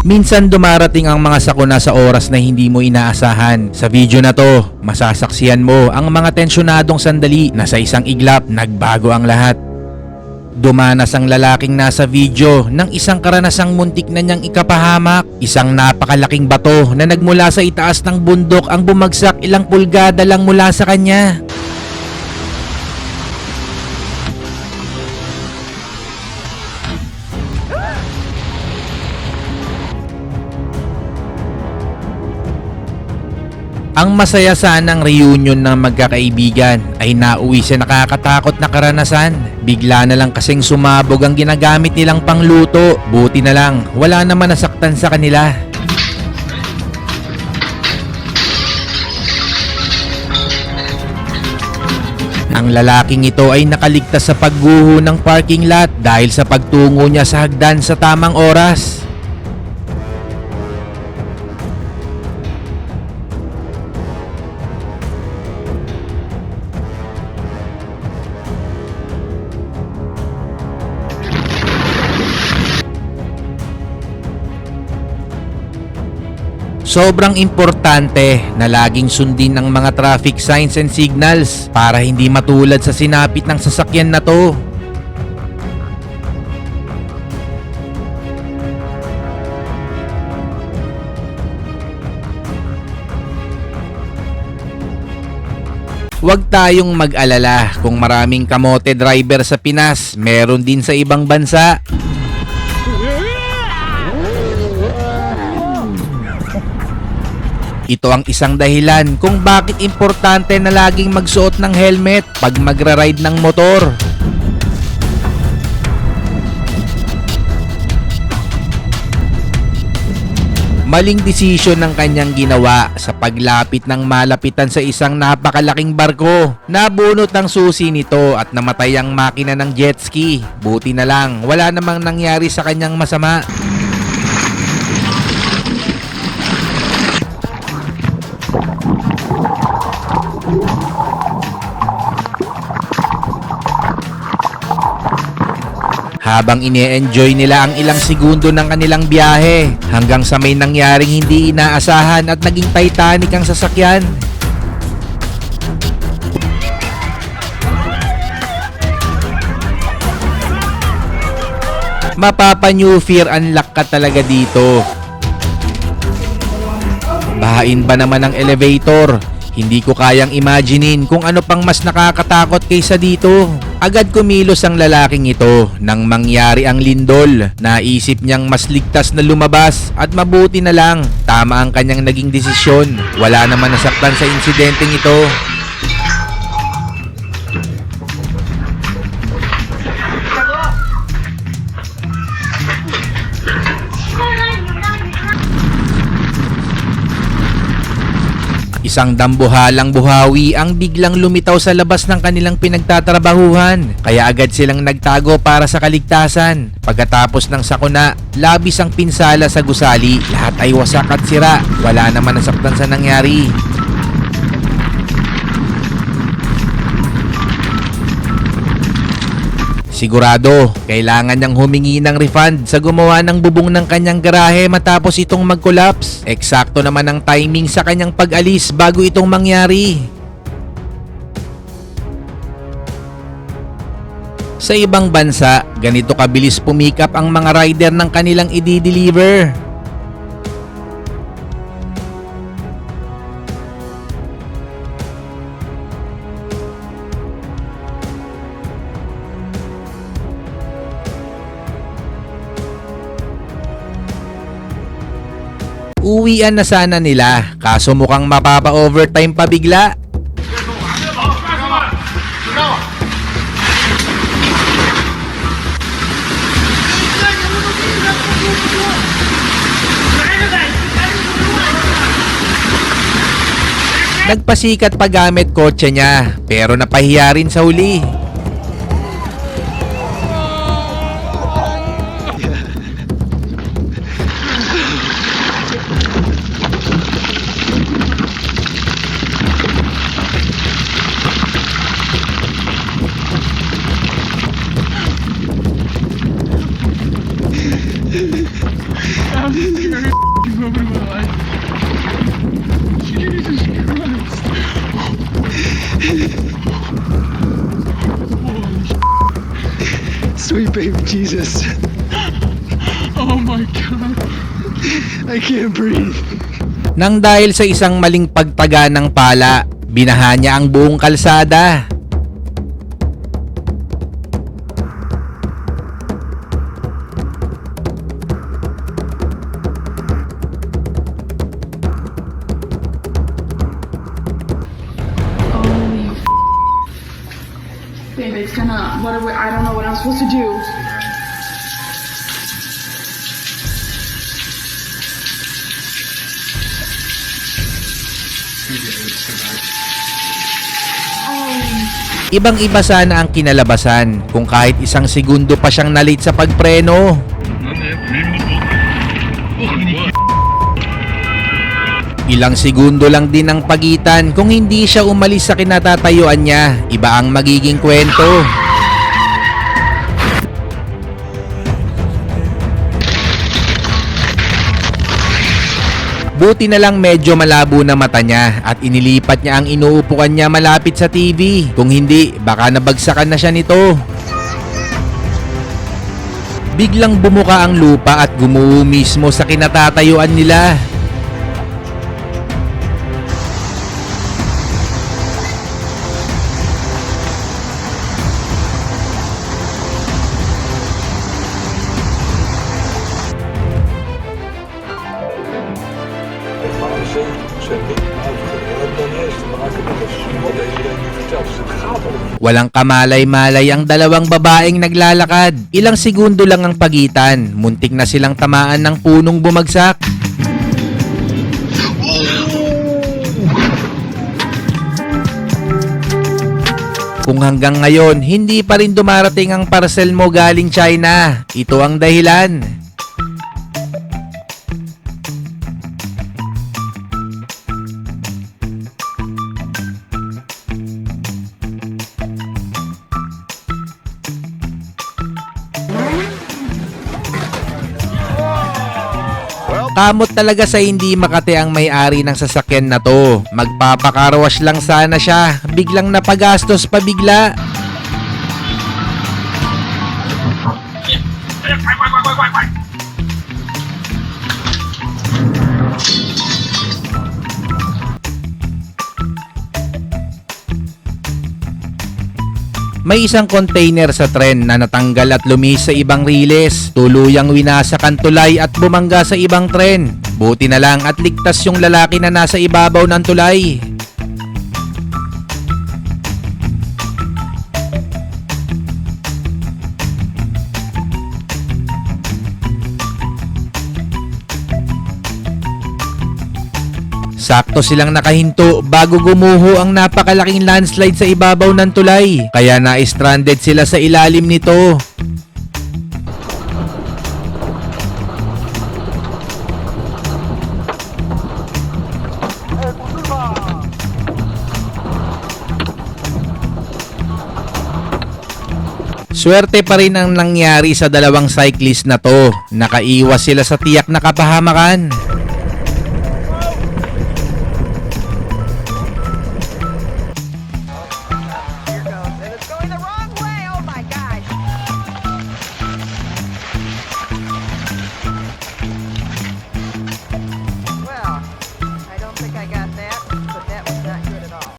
Minsan dumarating ang mga sakuna sa oras na hindi mo inaasahan. Sa video na to, masasaksiyan mo ang mga tensyonadong sandali na sa isang iglap nagbago ang lahat. Dumanas ang lalaking nasa video ng isang karanasang muntik na niyang ikapahamak. Isang napakalaking bato na nagmula sa itaas ng bundok ang bumagsak ilang pulgada lang mula sa kanya. Ang masaya sanang reunion ng magkakaibigan ay nauwi sa nakakatakot na karanasan. Bigla na lang kasing sumabog ang ginagamit nilang pangluto. Buti na lang, wala naman nasaktan sa kanila. Ang lalaking ito ay nakaligtas sa pagguho ng parking lot dahil sa pagtungo niya sa hagdan sa tamang oras. Sobrang importante na laging sundin ang mga traffic signs and signals para hindi matulad sa sinapit ng sasakyan na to. Huwag tayong mag-alala kung maraming kamote driver sa Pinas, meron din sa ibang bansa. Ito ang isang dahilan kung bakit importante na laging magsuot ng helmet pag magra-ride ng motor. Maling desisyon ng kanyang ginawa sa paglapit ng malapitan sa isang napakalaking barko. Nabunot ang susi nito at namatay ang makina ng jet ski. Buti na lang, wala namang nangyari sa kanyang masama. Habang ine-enjoy nila ang ilang segundo ng kanilang biyahe hanggang sa may nangyaring hindi inaasahan at naging Titanic ang sasakyan. Mapapa new fear unlock ka talaga dito. Bahain ba naman ang elevator? Hindi ko kayang imaginein kung ano pang mas nakakatakot kaysa dito. Agad kumilos ang lalaking ito nang mangyari ang lindol. Naisip niyang mas ligtas na lumabas at mabuti na lang. Tama ang kanyang naging desisyon. Wala naman nasaktan sa insidenteng ito. Isang dambuhalang buhawi ang biglang lumitaw sa labas ng kanilang pinagtatrabahuhan. Kaya agad silang nagtago para sa kaligtasan. Pagkatapos ng sakuna, labis ang pinsala sa gusali. Lahat ay wasak at sira. Wala naman nasaktan sa nangyari. Sigurado, kailangan niyang humingi ng refund sa gumawa ng bubong ng kanyang garahe matapos itong mag-collapse. Eksakto naman ang timing sa kanyang pag-alis bago itong mangyari. Sa ibang bansa, ganito kabilis pumikap ang mga rider ng kanilang i-deliver. Uwian na sana nila kaso mukhang mapapa-overtime pa bigla. Nagpasikat pa gamit kotse niya pero napahiya rin sa huli. Sweet baby Jesus. Oh my god. I can't breathe. Nang dahil sa isang maling pagtaga ng pala, binaha niya ang buong kalsada. Gonna. What are we? I don't know what I'm supposed to do. Ibang-iba sana ang kinalabasan kung kahit isang segundo pa siyang nalit sa pagpreno. Ilang segundo lang din ang pagitan kung hindi siya umalis sa kinatatayuan niya. Iba ang magiging kwento. Buti na lang medyo malabo na mata niya at inilipat niya ang inuupukan niya malapit sa TV. Kung hindi, baka nabagsakan na siya nito. Biglang bumuka ang lupa at gumuho mismo sa kinatatayuan nila. Walang kamalay-malay ang dalawang babaeng naglalakad. Ilang segundo lang ang pagitan. Muntik na silang tamaan ng punong bumagsak. Kung hanggang ngayon, hindi pa rin dumarating ang parcel mo galing China, ito ang dahilan. Kamot talaga sa hindi makate ang may-ari ng sasakyan na to. Magpapakarwash lang sana siya. Biglang napagastos pa bigla. May isang container sa tren na natanggal at lumis sa ibang riles. Tuluyang winasak ang tulay at bumangga sa ibang tren. Buti na lang at ligtas yung lalaki na nasa ibabaw ng tulay. Sakto silang nakahinto bago gumuho ang napakalaking landslide sa ibabaw ng tulay. Kaya na-stranded sila sa ilalim nito. Swerte pa rin ang nangyari sa dalawang cyclist na to. Nakaiwas sila sa tiyak na kapahamakan.